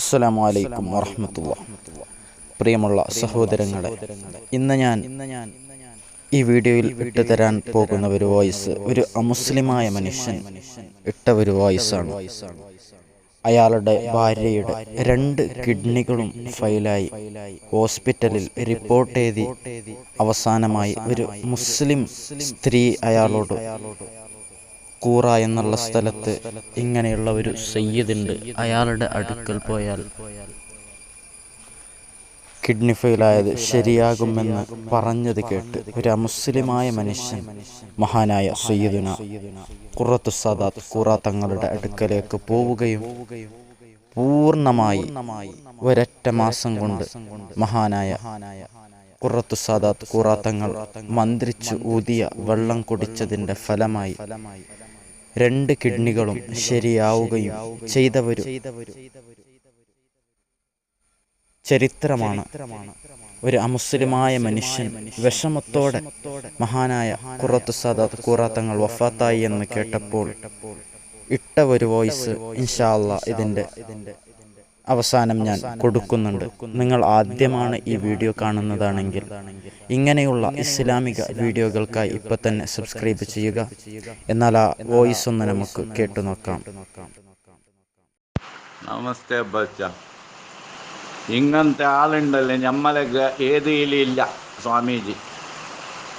അസ്സലാമു അലൈക്കും വറഹമത്തുള്ള. പ്രിയമുള്ള സഹോദരങ്ങളെ ഇന്ന് ഞാൻ ഈ വീഡിയോയിൽ ഇട്ട് തരാൻ പോകുന്ന ഒരു വോയിസ് ഒരു അമുസ്ലിമായ മനുഷ്യൻ ഇട്ട ഒരു വോയിസാണ്. അയാളുടെ ഭാര്യയുടെ രണ്ട് കിഡ്നികളും ഫെയിലായി ഹോസ്പിറ്റലിൽ റിപ്പോർട്ട് ചെയ്തി അവസാനമായി ഒരു മുസ്ലിം സ്ത്രീ അയാളോട് കൂറ എന്നുള്ള സ്ഥലത്ത് ഇങ്ങനെയുള്ള ഒരു സയ്യിദുണ്ട്. അയാളുടെ അടുക്കൽ പോയാൽ കിഡ്നി ഫെയിലായത് ശരിയാകുമെന്ന് പറഞ്ഞത് കേട്ട് ഒരു അമുസ്ലിമായ മനുഷ്യൻ മഹാനായ സയ്യിദുന കുറത്തു സദാത്ത് കുറ തങ്ങളുടെ അടുക്കലേക്ക് പോവുകയും പൂർണമായി ഒരൊറ്റ മാസം കൊണ്ട് മഹാനായ ഖുറത്തു സാദാത്ത് കൂറാത്തങ്ങൾ മന്ത്രിച്ചു ഊതിയ വെള്ളം കുടിച്ചതിന്റെ ഫലമായി രണ്ട് കിഡ്നികളും ശരിയാവുകയും ചെയ്തവരു. ചരിത്രമാണ്. ഒരു അമുസ്ലിമായ മനുഷ്യൻ വിഷമത്തോടെ മഹാനായ കുറത്തു സാദാത്ത് കൂറാത്തങ്ങൾ വഫാത്തായി എന്ന് കേട്ടപ്പോൾ ഇട്ട ഒരു വോയിസ് ഇൻഷാല്ല ഇതിന്റെ അവസാനം ഞാൻ കൊടുക്കുന്നുണ്ട്. നിങ്ങൾ ആദ്യമാണ് ഈ വീഡിയോ കാണുന്നതാണെങ്കിൽ ഇങ്ങനെയുള്ള ഇസ്ലാമിക വീഡിയോകൾക്കായി ഇപ്പം തന്നെ സബ്സ്ക്രൈബ് ചെയ്യുക. എന്നാൽ ആ വോയിസ് ഒന്ന് നമുക്ക് കേട്ടു നോക്കാം. നമസ്തേ ബച്ച ഇങ്ങനത്തെ ആളുണ്ടല്ലേ? നമ്മളെ ഏതിയിലില്ല സ്വാമീജി.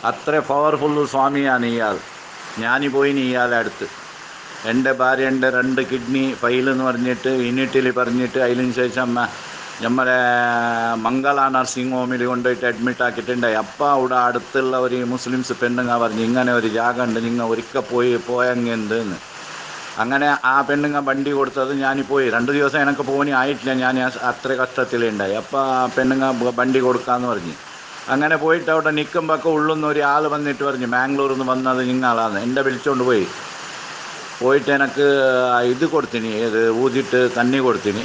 അത്ര പവർഫുള്ള് സ്വാമിയാണ് ഇയാൾ. ഞാനിപ്പോയിന് പോയിന് ഇയാളെ അടുത്ത്. എന്റെ ഭാര്യന്റെ രണ്ട് കിഡ്നി ഫെയിൽ എന്ന് പറഞ്ഞിട്ട് യൂണിറ്റിൽ പറഞ്ഞിട്ട് അതിന് ശേഷം നമ്മളെ മംഗള നഴ്സിംഗ് ഹോമിൽ കൊണ്ടുപോയിട്ട് അഡ്മിറ്റ് ആക്കിയിട്ടുണ്ടായി അപ്പം അവിടെ അടുത്തുള്ള ഒരു മുസ്ലിംസ് പെണ്ണുങ്ങ പറഞ്ഞു ഇങ്ങനെ ഒരു ജാഗ ഉണ്ട് നിങ്ങൾ ഒരിക്കൽ പോയി പോയെന്ന് അങ്ങനെ ആ പെണ്ണുങ്ങ വണ്ടി കൊടുത്തത് ഞാൻ പോയി. രണ്ട് ദിവസം എനിക്ക് പോകാൻ ആയിട്ടില്ല ഞാൻ അത്ര കഷ്ടത്തിലുണ്ടായി. അപ്പോൾ ആ പെണ്ണുങ്ങ വണ്ടി കൊടുക്കാമെന്ന് പറഞ്ഞു. അങ്ങനെ പോയിട്ട് അവിടെ നിൽക്കുമ്പോൾ ഉള്ളുന്ന ഒരു ആൾ വന്നിട്ട് പറഞ്ഞു മാംഗ്ലൂരിൽ നിന്ന് വന്നത് നിങ്ങളാണ് എന്റെ വിളിച്ചുകൊണ്ട് പോയി. പോയിട്ട് എനിക്ക് ഇത് കൊടുത്തിന് ഏത് ഊതിയിട്ട് തണ്ണി കൊടുത്തിന്.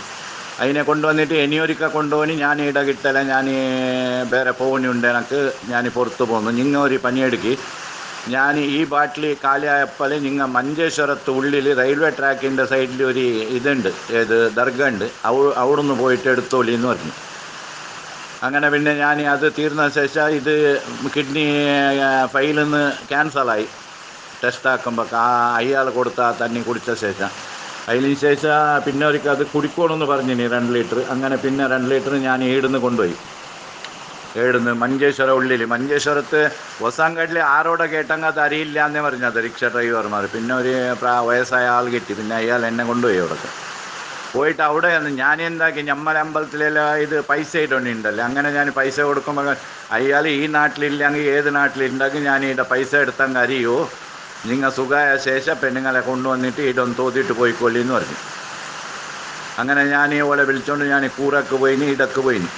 അതിനെ കൊണ്ടുവന്നിട്ട് എനിയൊരിക്ക കൊണ്ടുപോയി ഞാൻ ഇട കിട്ടല ഞാൻ വേറെ പോകുന്നുണ്ട് എനിക്ക് ഞാൻ പുറത്ത് പോകുന്നു നിങ്ങൾ ഒരു പണിയെടുക്കി. ഞാൻ ഈ ബാട്ടിൽ കാലിയായപ്പോൾ നിങ്ങൾ മഞ്ചേശ്വരത്ത് ഉള്ളിൽ റെയിൽവേ ട്രാക്കിന്റെ സൈഡിൽ ഒരു ഇതുണ്ട് ഏത് ദർഗ ഉണ്ട് അവ അവിടുന്ന് പോയിട്ട് എടുത്തോളി എന്ന് പറഞ്ഞു. അങ്ങനെ പിന്നെ ഞാൻ അത് തീർന്ന ശേഷം ഇത് കിഡ്നി ഫൈലിൽ നിന്ന് ക്യാൻസലായി ടെസ്റ്റ് ആക്കുമ്പോൾ ആ അയാൾ കൊടുത്ത ആ കുടിച്ച ശേഷം. അതിന് ശേഷം പിന്നെ ഒരിക്കൽ അത് കുടിക്കണമെന്ന് പറഞ്ഞിനി രണ്ട് ലിറ്റർ അങ്ങനെ പിന്നെ രണ്ട് ലിറ്റർ ഞാൻ ഏടുന്ന് കൊണ്ടുപോയി. ഏടുന്ന് മഞ്ചേശ്വര ഉള്ളിൽ മഞ്ചേശ്വരത്ത് ഒസാങ്കാട്ടിൽ ആരോടെ കേട്ടങ്ങ അറിയില്ല എന്നേ പറഞ്ഞത് റിക്ഷ ഡ്രൈവർമാർ പിന്നെ ഒരു വയസ്സായ ആൾ കിട്ടി. പിന്നെ അയാൾ എന്നെ കൊണ്ടുപോയി അവിടെ പോയിട്ട് അവിടെ നിന്ന് ഞാൻ എന്താക്കി ഞമ്മല അമ്പലത്തിലെല്ലാം ഇത് പൈസ ഇട്ടുണ്ടല്ലോ അങ്ങനെ ഞാൻ പൈസ കൊടുക്കുമ്പോൾ അയാൾ ഈ നാട്ടിലില്ലെങ്കിൽ ഏത് നാട്ടിലുണ്ടെങ്കിൽ ഞാൻ ഇവിടെ പൈസ എടുത്തങ്ങ് അറിയോ നിങ്ങൾ സുഖമായ ശേഷം പെണ്ണുങ്ങളെ കൊണ്ടുവന്നിട്ട് ഇടം തോതിയിട്ട് പോയിക്കൊള്ളി എന്ന് പറഞ്ഞു. അങ്ങനെ ഞാൻ ഓളെ വിളിച്ചോണ്ട് ഞാൻ കൂറക്ക് പോയിനി ഇടയ്ക്ക് പോയിനി.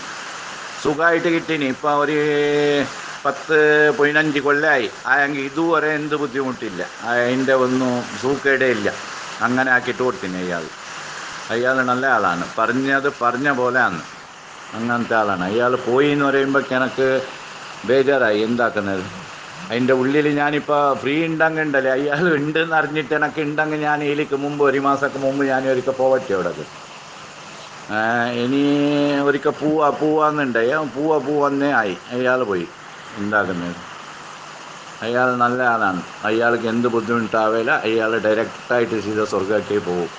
സുഖമായിട്ട് കിട്ടീനി. ഇപ്പം ഒരു പത്ത് പതിനഞ്ച് കൊല്ലമായി ആയെങ്കിൽ ഇതുവരെ എന്ത് ബുദ്ധിമുട്ടില്ല. അതിന്റെ ഒന്നും സൂക്കേടേ ഇല്ല. അങ്ങനെ ആക്കിയിട്ട് കൊടുത്തിന് അയാൾ അയാൾ നല്ല ആളാണ്. പറഞ്ഞത് പറഞ്ഞ പോലെയാണ്. അങ്ങനത്തെ ആളാണ്. അയാൾ പോയി എന്ന് പറയുമ്പോൾ എനിക്ക് ബേജാറായി. എന്താക്കുന്നത്? അതിന്റെ ഉള്ളിൽ ഞാനിപ്പോൾ ഫ്രീ ഉണ്ടെങ്കിൽ ഉണ്ടല്ലേ? അയാൾ ഉണ്ടെന്ന് അറിഞ്ഞിട്ട് എനിക്ക് ഉണ്ടെങ്കിൽ ഞാൻ ഇതിലേക്ക് മുമ്പ് ഒരു മാസമൊക്കെ മുമ്പ് ഞാൻ ഒരിക്കൽ പോവട്ടെ അവിടെ ഇനി ഒരിക്കൽ പൂവ പൂവാന്നുണ്ടായി പൂവ പൂവന്നേ ആയി. അയാൾ പോയി. ഉണ്ടാക്കുന്നത് അയാൾ നല്ല ആളാണ്. അയാൾക്ക് എന്ത് ബുദ്ധിമുട്ടാവില്ല അയാൾ ഡയറക്റ്റായിട്ട് ചെയ്ത സ്വർഗത്തിൽ പോകും.